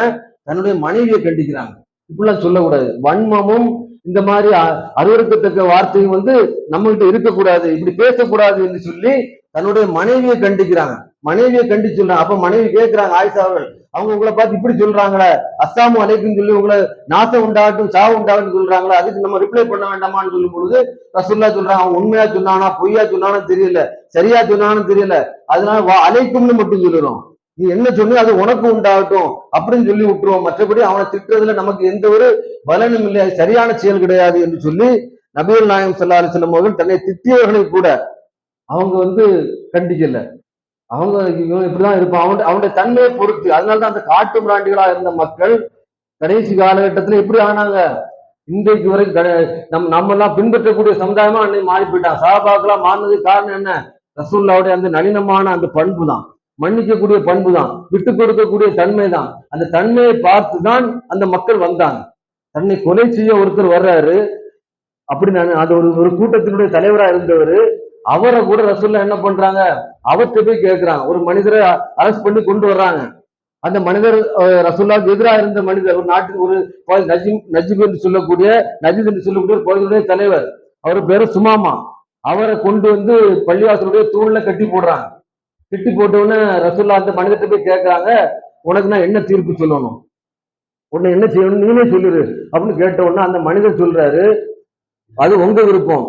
தன்னுடைய மனைவியை கண்டிக்கிறாங்க. இப்படிலாம் சொல்லக்கூடாது. வன்மமும் இந்த மாதிரி அ- அருவருக்கத்தக்க வார்த்தையும் வந்து நம்மகிட்ட இருக்கக்கூடாது இப்படி பேசக்கூடாது என்று சொல்லி தன்னுடைய மனைவியை கண்டிக்கிறாங்க. மனைவியை கண்டிச்சு சொல்றாங்க. அப்ப மனைவி கேட்கிறாங்க ஆயிஷா அவர்கள் அவங்க உங்களை பார்த்து இப்படி சொல்றாங்களே அஸ்ஸாமு அலைக்கும் சொல்லி உங்களை நாசம் உண்டாகட்டும் சாவு உண்டாகட்டும் சொல்றாங்களே அதுக்கு நம்ம ரிப்ளை பண்ண வேண்டாமான்னு சொல்லும் பொழுது ரசுல்லா சொல்றாங்க அவன் உண்மையா சொன்னானா பொய்யா சொன்னானு தெரியல சரியா சொன்னானு தெரியல அதனால வா அலைக்கும்னு மட்டும் சொல்லுறோம். நீ என்ன சொன்னி அது உனக்கு உண்டாகட்டும் அப்படின்னு சொல்லி விட்டுருவோம். மற்றபடி அவனை திட்டுறதுல நமக்கு எந்த ஒரு பலனும் இல்லை. சரியான செயல் கிடையாது என்று சொல்லி நபிகள் நாயகம் ஸல்லல்லாஹு அலைஹி அவர்கள் தன்னை திட்டியவர்களை கூட அவங்க வந்து கண்டிக்கல. அவங்க இவன் இப்படிதான் இருப்பான் அவன் அவனுடைய தன்மையை பொறுத்து அதனாலதான் அந்த காட்டு மிராண்டிகளா இருந்த மக்கள் கடைசி காலகட்டத்துல எப்படி ஆனாங்க? இன்றைக்கு வரைக்கும் நம் நம்ம எல்லாம் பின்பற்றக்கூடிய சமுதாயமா அன்னைக்கு மாறி போயிட்டான் சாபாக்கெல்லாம் மாறினதுக்கு காரணம் என்ன? ரசூல்லாவுடைய அந்த நளினமான அந்த பண்பு தான் மன்னிக்கக்கூடிய பண்பு தான் விட்டு கொடுக்கக்கூடிய தன்மை தான் அந்த தன்மையை பார்த்து தான் அந்த மக்கள் வந்தாங்க. தன்னை கொலை செய்ய ஒருத்தர் வர்றாரு. அப்படி நான் அது ஒரு ஒரு கூட்டத்தினுடைய தலைவரா இருந்தவர் அவரை கூட ரசூல்லா என்ன பண்றாங்க? அவர்கிட்ட போய் கேட்கிறாங்க ஒரு மனிதரை அரெஸ்ட் பண்ணி கொண்டு வர்றாங்க. அந்த மனிதர் ரசூல்லாவுக்கு எதிராக இருந்த மனிதர் ஒரு நாட்டுக்கு ஒரு நஜிம் நஜிப் என்று சொல்லக்கூடிய நஜித் என்று சொல்லக்கூடிய ஒரு பகுதியுடைய தலைவர். அவர் பேரு சுமாமா. அவரை கொண்டு வந்து பள்ளிவாசலுடைய தூண்ல கட்டி போடுறாங்க. திட்டி போட்ட உடனே ரசூல்லா அந்த மனிதர்கிட்ட போய் கேட்கறாங்க உனக்கு நான் என்ன தீர்ப்பு சொல்லணும்? உன்னை என்ன செய்யணும் நீனே சொல்லிரு அப்படின்னு கேட்டவுடனே அந்த மனிதர் சொல்றாரு அது உங்க விருப்பம்.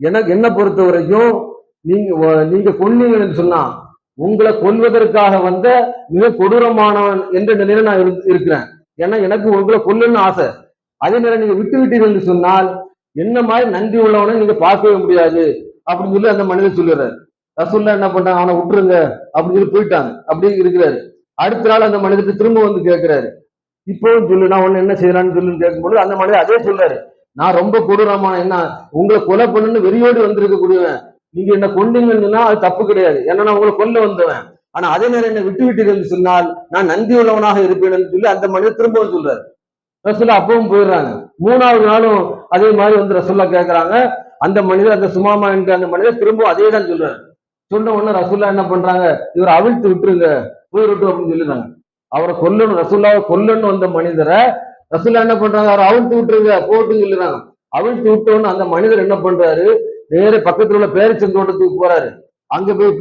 எனக்கு என்ன பொறுத்த வரைக்கும் நீங்க நீங்க கொன்னீங்கன்னு சொன்னா உங்களை கொல்வதற்காக வந்த மிக கொடூரமானவன் என்ற நிலையில நான் இருக்கிறேன். ஏன்னா எனக்கு உங்களை கொல்லுன்னு ஆசை. அதே நேரம் நீங்க விட்டு விட்டீர்கள் என்று சொன்னால் என்ன மாதிரி நன்றி உள்ளவனை நீங்க பார்க்கவே முடியாது அப்படின்னு சொல்லி அந்த மனிதர் சொல்லுறாரு ரசூல்லா என்ன பண்றாங்க அவனை விட்டுருங்க. அப்படின்னு சொல்லி போயிட்டாங்க. அப்படி இருக்கிறாரு. அடுத்த நாள் அந்த மனிதர்கிட்ட திரும்ப வந்து கேட்கிறாரு. இப்போவும் சொல்லு நான் உன்னை என்ன செய்யறான்னு சொல்லுன்னு கேட்கும்போது அந்த மனிதர் அதே சொல்றாரு. நான் ரொம்ப கொடூரமான என்ன உங்களை கொலை பண்ணுன்னு வெறியோடு வந்திருக்கக்கூடியவன். நீங்க என்ன கொண்டீங்கன்னா அது தப்பு கிடையாது. ஏன்னா நான் உங்களை கொல்ல வந்தவன். ஆனா அதே நேரம் என்ன விட்டு விட்டீர்கள் சொன்னால் நான் நன்றி உள்ளவனாக இருப்பேன் சொல்லி அந்த மனிதர் திரும்பவும் சொல்றாரு. ரசோல்லா அப்பவும் போயிடுறாங்க. மூணாவது நாளும் அதே மாதிரி வந்து ரசுல்லா கேட்கறாங்க. அந்த மனிதர் அந்த சுமாமா என்ற அந்த மனிதர் திரும்பவும் அதே தான் சொல்றாரு. சொன்ன உடனே ரசுல்லா என்ன பண்றாங்க? இவரை அவிழ்த்து விட்டுருங்க. போயிடட்டும் அப்படின்னு சொல்லிடுறாங்க. அவரை கொல்லணும் ரசுல்லாவை கொல்லணும் வந்த மனிதரை ரசுல்லா என்ன பண்றாங்க? அவரை அவிழ்த்து விட்டுருங்க போட்டுன்னு சொல்லிடுறாங்க. அவிழ்த்து விட்ட அந்த மனிதர் என்ன பண்றாரு? நேர பக்கத்துல உள்ள பேரிச்சந்தோட்டத்துக்கு போறாரு. அங்க போய்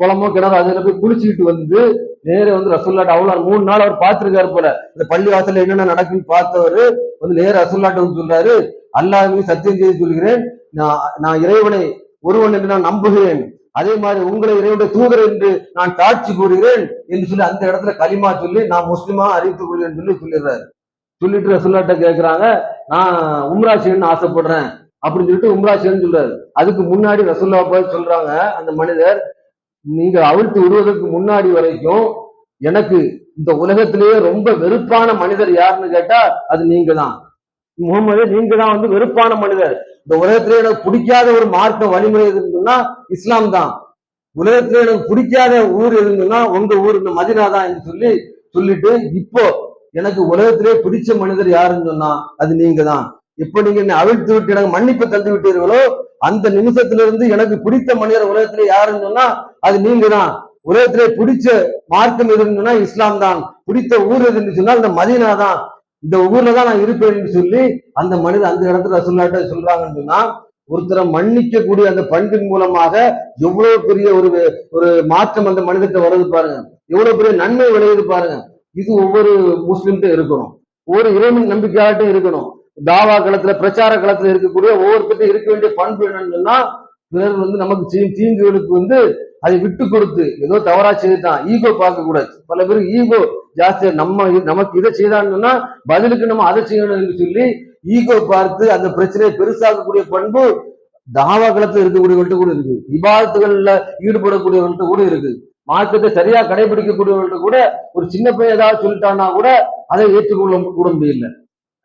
குளமோ கிணறு அதுல போய் குளிச்சுக்கிட்டு வந்து நேரே வந்து ரசுல்லாட்ட அவ்வளோ மூணு நாள் அவர் பார்த்துருக்காரு போல. இந்த பள்ளி வாசல்ல என்னென்ன நடக்குன்னு பார்த்தவர் வந்து நேர ரசுல்லாட்ட வந்து சொல்றாரு அல்லாஹ் சத்தியம் செய்து சொல்கிறேன். நான் நான் இறைவனை ஒருவன் என்று நான் நம்புகிறேன். அதே மாதிரி உங்களை இறைவனுடைய தூதர் என்று நான் சாட்சி கூறுகிறேன் என்று சொல்லி அந்த இடத்துல களிமா சொல்லி நான் முஸ்லிமா அறிவித்துக் கொள்கிறேன் சொல்லி சொல்லிடுறாரு. சொல்லிட்டு ரசுல்லாட்ட கேட்கிறாங்க நான் உம்ரா செய்யணும்னு ஆசைப்படுறேன் அப்படின்னு சொல்லிட்டு உம்ரா செய்யணும்னு சொல்றாரு. அதுக்கு முன்னாடி ரசுல்லா போய் சொல்றாங்க அந்த மனிதர் நீங்க அவிழ்த்து விடுவதற்கு முன்னாடி வரைக்கும் எனக்கு இந்த உலகத்திலேயே ரொம்ப வெறுப்பான மனிதர் யாருன்னு கேட்டா அது நீங்க தான் முகமது நீங்க தான் வந்து வெறுப்பான மனிதர். இந்த உலகத்திலே எனக்கு பிடிக்காத ஒரு மார்க்க வழிமுறை எதுன்னா இஸ்லாம் தான். உலகத்திலே எனக்கு பிடிக்காத ஊர் எதுன்னா உங்க ஊர் இந்த மதினா தான் என்று சொல்லி சொல்லிட்டு இப்போ எனக்கு உலகத்திலே பிடிச்ச மனிதர் யாருன்னு சொன்னா அது நீங்க தான். இப்போ நீங்க என்னை அவிழ்த்து விட்டு எனக்கு மன்னிப்பு தந்து விட்டீர்களோ அந்த நிமிஷத்திலிருந்து எனக்கு பிடித்த மனிதர் உலகத்திலே யாருன்னு சொன்னா அது நீங்க தான். உலகத்திலே பிடிச்ச மார்க்கம் எதுன்னு சொன்னா இஸ்லாம் தான். பிடித்த ஊர் எதுன்னு சொன்னா இந்த மதீனா தான். இந்த ஊர்ல தான் நான் இருப்பேன்னு சொல்லி அந்த மனிதர் அந்த இடத்துல சொல்லாட்ட சொல்றாங்கன்னு சொன்னா ஒருத்தரை மன்னிக்கக்கூடிய அந்த பண்பின் மூலமாக எவ்வளவு பெரிய ஒரு ஒரு மாற்றம் அந்த மனிதர்கிட்ட வருது பாருங்க. எவ்வளவு பெரிய நன்மை விளையுது பாருங்க. இது ஒவ்வொரு முஸ்லிம்கிட்ட இருக்கணும். ஒவ்வொரு இறைவன் நம்பிக்கையாட்டும் இருக்கணும். தாவா களத்துல பிரச்சார களத்துல இருக்கக்கூடிய ஒவ்வொருத்தருக்கும் இருக்க வேண்டிய பண்பு என்னன்னு சொன்னா பிறர் வந்து நமக்கு தீங்குகளுக்கு வந்து அதை விட்டு கொடுத்து ஏதோ தவறா செய்துட்டான். ஈகோ பார்க்க கூடாது பல பேருக்கு ஈகோ ஜாஸ்தியா நம்ம நமக்கு இதை செய்தான்னு பதிலுக்கு நம்ம அதை செய்யணும் என்று சொல்லி ஈகோ பார்த்து அந்த பிரச்சனையை பெருசாக்கக்கூடிய பண்பு தாவா களத்துல இருக்கக்கூடியவர்கள்ட்ட கூட இருக்கு. விவாதத்துகள்ல ஈடுபடக்கூடியவர்கள்ட்ட கூட இருக்கு. மார்க்கத்தை சரியா கடைபிடிக்கக்கூடியவர்கள்ட்ட கூட ஒரு சின்ன பையன் ஏதாவது சொல்லிட்டான்னா கூட அதை ஏற்றுக்கொள்ள கூட முடியல.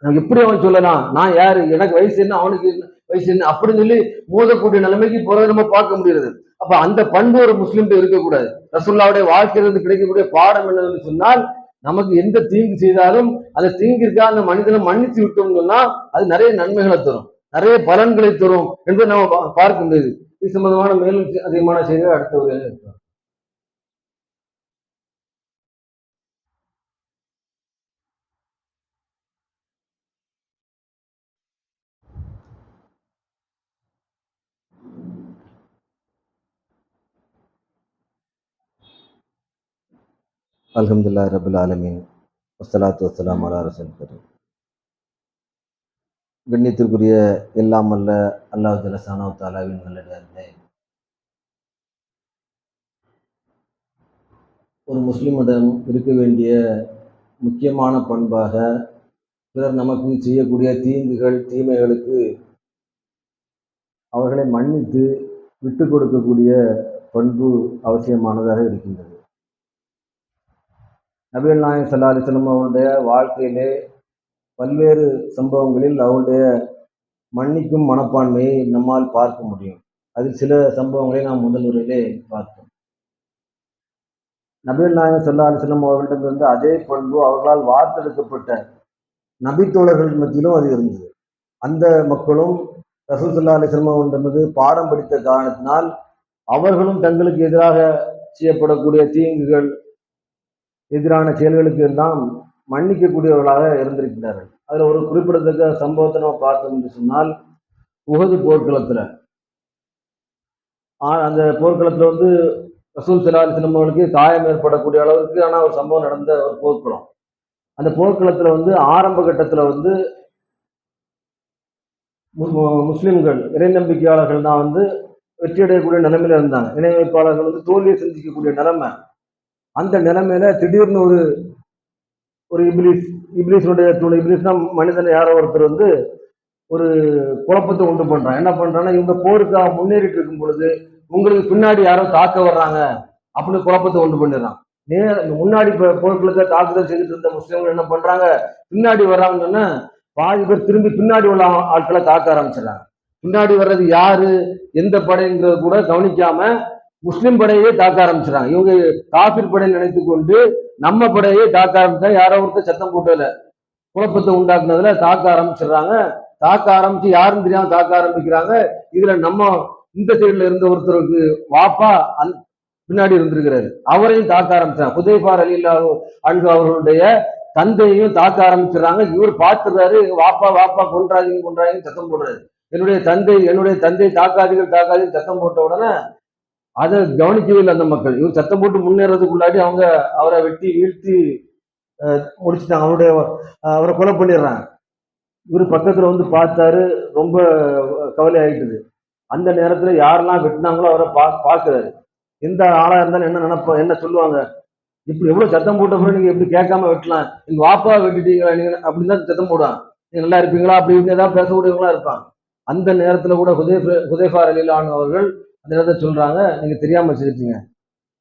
எப்படி அவன் சொல்லலாம்? நான் யாரு? எனக்கு வயசு என்ன? அவனுக்கு என்ன? வயசு அப்படின்னு சொல்லி மோதக்கூடிய நிலைமைக்கு போறதை நம்ம பார்க்க முடியாது அப்ப அந்த பண்பு ஒரு முஸ்லீம்கிட்ட இருக்கக்கூடாது. ரசுல்லாவுடைய வாழ்க்கையிலிருந்து கிடைக்கக்கூடிய பாடம் என்னன்னு சொன்னால் நமக்கு எந்த தீங்கு செய்தாலும் அந்த தீங்கிற்காக அந்த மனிதனை மன்னித்து விட்டோம்னு சொன்னா அது நிறைய நன்மைகளை தரும். நிறைய பலன்களை தரும் என்று நம்ம பா- பார்க்க முடியுது. இது சம்பந்தமான மேலும் அதிகமான செய்திகள் அடுத்த ஒரு அலமதுல்லா ரபுல் ஆலமீன். வசலாத்து வசலாம் அலா ரசூல் கரீம். கண்ணியத்திற்குரிய எல்லாம் அல்ல அல்லாஹ் ஜலசானா தாலாவின் நல்லடியார்களே. ஒரு முஸ்லிமிடம் இருக்க வேண்டிய முக்கியமான பண்பாக பிறர் நமக்கு செய்யக்கூடிய தீங்குகள் தீமைகளுக்கு அவர்களை மன்னித்து விட்டு கொடுக்கக்கூடிய பண்பு அவசியமானதாக இருக்கின்றது. நபிகள் நாயம் சல்லா அலைஹி அவருடைய வாழ்க்கையிலே பல்வேறு சம்பவங்களில் அவருடைய மன்னிக்கும் மனப்பான்மையை நம்மால் பார்க்க முடியும். அதில் சில சம்பவங்களை நாம் முதல் உரையிலே பார்த்தோம் நபிகள் நாயம் சல்லா அலைஹி அவர்களிடமிருந்து அதே பண்பு அவர்களால் வார்த்தெடுக்கப்பட்ட நபித்தோழர்கள் மத்தியிலும் அது இருந்தது. அந்த மக்களும் ரசூல் சல்லா அலைஹி வஸல்லம் அவர்களிடமிருந்து பாடம் படித்த காரணத்தினால் அவர்களும் தங்களுக்கு எதிராக செய்யப்படக்கூடிய தீங்குகள் எதிரான செயல்களுக்கு எல்லாம் மன்னிக்கக்கூடியவர்களாக இருந்திருக்கிறார்கள். அதில் ஒரு குறிப்பிடத்தக்க சம்பவத்தை நம்ம பார்த்தோம் என்று சொன்னால் உகது போர்க்களத்தில். அந்த போர்க்களத்தில் வந்து ரசூல் சலாஹ் சிலம்பவர்களுக்கு காயம் ஏற்படக்கூடிய அளவுக்கு ஆனால் ஒரு சம்பவம் நடந்த ஒரு போர்க்களம். அந்த போர்க்களத்தில் வந்து ஆரம்ப கட்டத்தில் வந்து மு- முஸ்லிம்கள் இறை நம்பிக்கையாளர்கள் தான் வந்து வெற்றியடையக்கூடிய நிலைமையில இருந்தாங்க. இணை வைப்பாளர்கள் வந்து தோல்வியை சந்திக்கக்கூடிய நிலைமை. அந்த நிலைமையில திடீர்னு ஒரு ஒரு இப்லீஸ் இப்லீஸுடைய துணை இப்லீஸ்னா மனிதன் யாரோ ஒருத்தர் வந்து ஒரு குழப்பத்தை உண்டு பண்றான். என்ன பண்றான்னா இவங்க போருக்காக முன்னேறிட்டு இருக்கும் பொழுது உங்களுக்கு பின்னாடி யாரோ தாக்க வர்றாங்க அப்படின்னு குழப்பத்தை உண்டு பண்ணிடுறான். நே முன்னாடி இப்போ தாக்குதல் செஞ்சுட்டு இருந்த முஸ்லீம்கள் என்ன பண்றாங்க? பின்னாடி வர்றாங்கன்னு பாதி பேர் திரும்பி பின்னாடி உள்ள ஆட்களை தாக்க ஆரம்பிச்சிடறாங்க. பின்னாடி வர்றது யாரு? எந்த படைங்கிறது கூட கவனிக்காம முஸ்லிம் படையே தாக்க ஆரம்பிச்சிடறாங்க இவங்க காபிர் படையில் நினைத்து கொண்டு நம்ம படையே தாக்க ஆரம்பிச்சா யாரோ ஒருத்தர் சத்தம் போட்டதுல குழப்பத்தை உண்டாக்குனதுல தாக்க ஆரம்பிச்சிடுறாங்க. தாக்க ஆரம்பிச்சு யாரும் தெரியாம தாக்க ஆரம்பிக்கிறாங்க. இதுல நம்ம இந்த சைடுல இருந்த ஒருத்தருக்கு வாப்பா அந் பின்னாடி இருந்திருக்கிறாரு. அவரையும் தாக்க ஆரம்பிச்சாங்க புதைபார் அலி அல்கு அவர்களுடைய தந்தையையும் தாக்க ஆரம்பிச்சிடுறாங்க. இவர் பார்த்துறாரு வாப்பா வாப்பா கொன்றாதீங்க கொன்றாதீங்க சத்தம் போடுறாரு. என்னுடைய தந்தை என்னுடைய தந்தை தாக்காதீர்கள் தாக்காதீங்க சத்தம் போட்ட உடனே அதை கவனிக்கவே இல்லை அந்த மக்கள். இவர் சத்தம் போட்டு முன்னேறதுக்குள்ளாடி அவங்க அவரை வெட்டி வீழ்த்தி முடிச்சுட்டாங்க. அவருடைய அவரை கொலை பண்ணிடுறாங்க. இவர் பக்கத்தில் வந்து பார்த்தாரு. ரொம்ப கவலை ஆகிட்டுது அந்த நேரத்தில் யாரெல்லாம் வெட்டினாங்களோ அவரை பா பார்க்குறாரு. எந்த ஆளாக இருந்தாலும் என்ன நினைப்போம் என்ன சொல்லுவாங்க? இப்படி எவ்வளோ சத்தம் போட்டப்பறம் நீங்கள் எப்படி கேட்காம வெட்டலாம். எங்கள் வாப்பா வெட்டிட்டீங்களா? நீங்கள் அப்படின்னு தான் சத்தம் போடுவான் நீங்கள் நல்லா இருப்பீங்களா? அப்படி இப்படி ஏதாவது பேசக்கூடியவங்களா இருப்பான் அந்த நேரத்தில் கூட ஹுதே ஹுதேஃபார் அலிலான் அவர்கள் அந்த இடத்த சொல்றாங்க நீங்க தெரியாம வச்சிருக்கீங்க.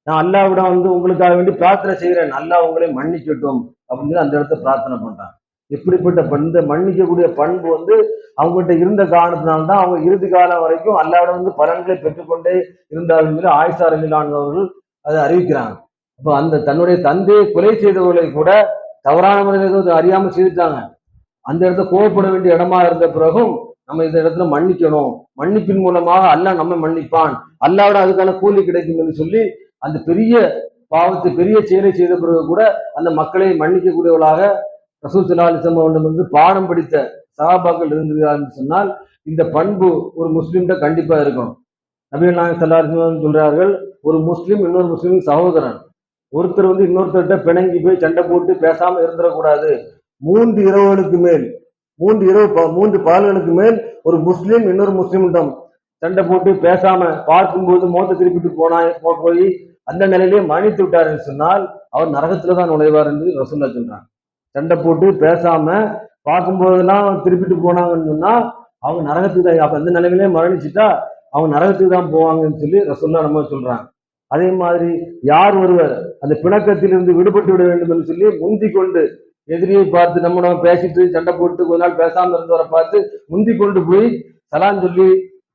நான் அல்லாவிடம் வந்து உங்களுக்காக வேண்டி பிரார்த்தனை செய்கிறேன். நல்லா உங்களை மன்னிக்கட்டும் அப்படின்னு சொல்லி அந்த இடத்த பிரார்த்தனை பண்ணுறான் இப்படிப்பட்ட பண்- இந்த மன்னிக்கக்கூடிய பண்பு வந்து அவங்ககிட்ட இருந்த காரணத்தினால்தான் அவங்க இறுதி காலம் வரைக்கும் அல்லாவிடம் வந்து பலன்களை பெற்றுக்கொண்டே இருந்தார்கள் சொல்லி ஆயிஷா அவர்கள் அதை அறிவிக்கிறாங்க. அப்போ அந்த தன்னுடைய தந்தையை கொலை செய்தவர்களை கூட தவறான முறையில் அறியாமல் செய்துட்டாங்க. அந்த இடத்துல கோவப்பட வேண்டிய இடமா இருந்த பிறகும் நம்ம இந்த இடத்துல மன்னிக்கணும். மன்னிப்பின் மூலமாக அல்லாஹ் நம்ம மன்னிப்பான். அல்லாவிட அதுக்கான கூலி கிடைக்கும் என்று சொல்லி அந்த பெரிய பாவத்தை பெரிய செயலை செய்த பிறகு கூட அந்த மக்களை மன்னிக்கக்கூடியவர்களாக ரசூல் சல்லா அவர்கள் வந்து பாடம் படித்த சகாபாக்கள் இருந்திருக்கிறார் சொன்னால் இந்த பண்பு ஒரு முஸ்லீம்கிட்ட கண்டிப்பா இருக்கும். நபிகள் நாயகம் சல்லா சொல்றார்கள் ஒரு முஸ்லீம் இன்னொரு முஸ்லீம் சகோதரன். ஒருத்தர் வந்து இன்னொருத்தர்கிட்ட பிணங்கி போய் சண்டை போட்டு பேசாம இருந்துடக்கூடாது. மூன்று இரவுகளுக்கு மேல் மூன்று இரவு மூன்று பகல்களுக்கு மேல் ஒரு முஸ்லீம் இன்னொரு முஸ்லீமிடம் சண்டை போட்டு பேசாம பார்க்கும்போது மோத்த திருப்பிட்டு போனா போய் அந்த நிலையிலே மன்னித்து விட்டார் என்று சொன்னால் அவர் நரகத்துல தான் நுழைவார் என்று ரசூல்லா சொல்றாங்க. சண்டை போட்டு பேசாம பார்க்கும்போதெல்லாம் திருப்பிட்டு போனாங்கன்னு சொன்னா அவங்க நரகத்துக்கு தான் அப்ப அந்த நிலையிலே மரணிச்சுட்டா அவங்க நரகத்துக்கு தான் போவாங்கன்னு சொல்லி ரசூல்லா நம்ம சொல்றாங்க. அதே மாதிரி யார் ஒருவர் அந்த பிணக்கத்திலிருந்து விடுபட்டு விட வேண்டும் என்று சொல்லி முந்தி கொண்டு எதிரியை பார்த்து நம்ம நம்ம பேசிட்டு சண்டை போட்டு கொஞ்ச நாள் பேசாமல் இருந்தவரை பார்த்து முந்தி கொண்டு போய் சலான் சொல்லி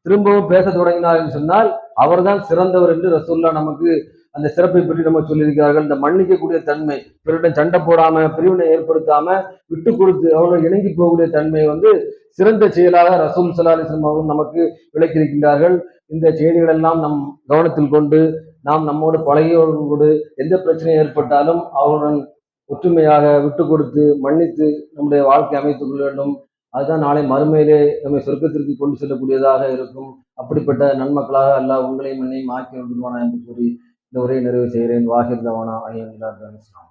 திரும்பவும் பேச தொடங்கினார் என்று சொன்னால் அவர்தான் சிறந்தவர் என்று ரசூல்லா நமக்கு அந்த சிறப்பை பற்றி நம்ம சொல்லியிருக்கிறார்கள். இந்த மன்னிக்கக்கூடிய தன்மை பிறரிடம் சண்டை போடாம பிரிவினை ஏற்படுத்தாம விட்டு கொடுத்து அவர்கள் இணங்கி போகக்கூடிய தன்மை வந்து சிறந்த செயலாக ரசூல் சல்லா அவர்கள் நமக்கு விளக்கியிருக்கின்றார்கள். இந்த செய்திகள் எல்லாம் நம் கவனத்தில் கொண்டு நாம் நம்மோடு பழகியவர்களோடு எந்த பிரச்சனை ஏற்பட்டாலும் அவருடன் ஒற்றுமையாக விட்டு கொடுத்து மன்னித்து நம்முடைய வாழ்க்கை அமைத்துக் கொள்ள வேண்டும். அதுதான் நாளை மறுமையிலே நம்மை சொர்க்கத்திற்கு கொண்டு செல்லக்கூடியதாக இருக்கும். அப்படிப்பட்ட நன்மக்களாக அல்லா உங்களையும் என்னையும் ஆக்கி விடுவானா என்று கூறி இந்த உரையை நிறைவு செய்கிறேன். வாஹிர் தவானா ஐயன் இஸ்லாம்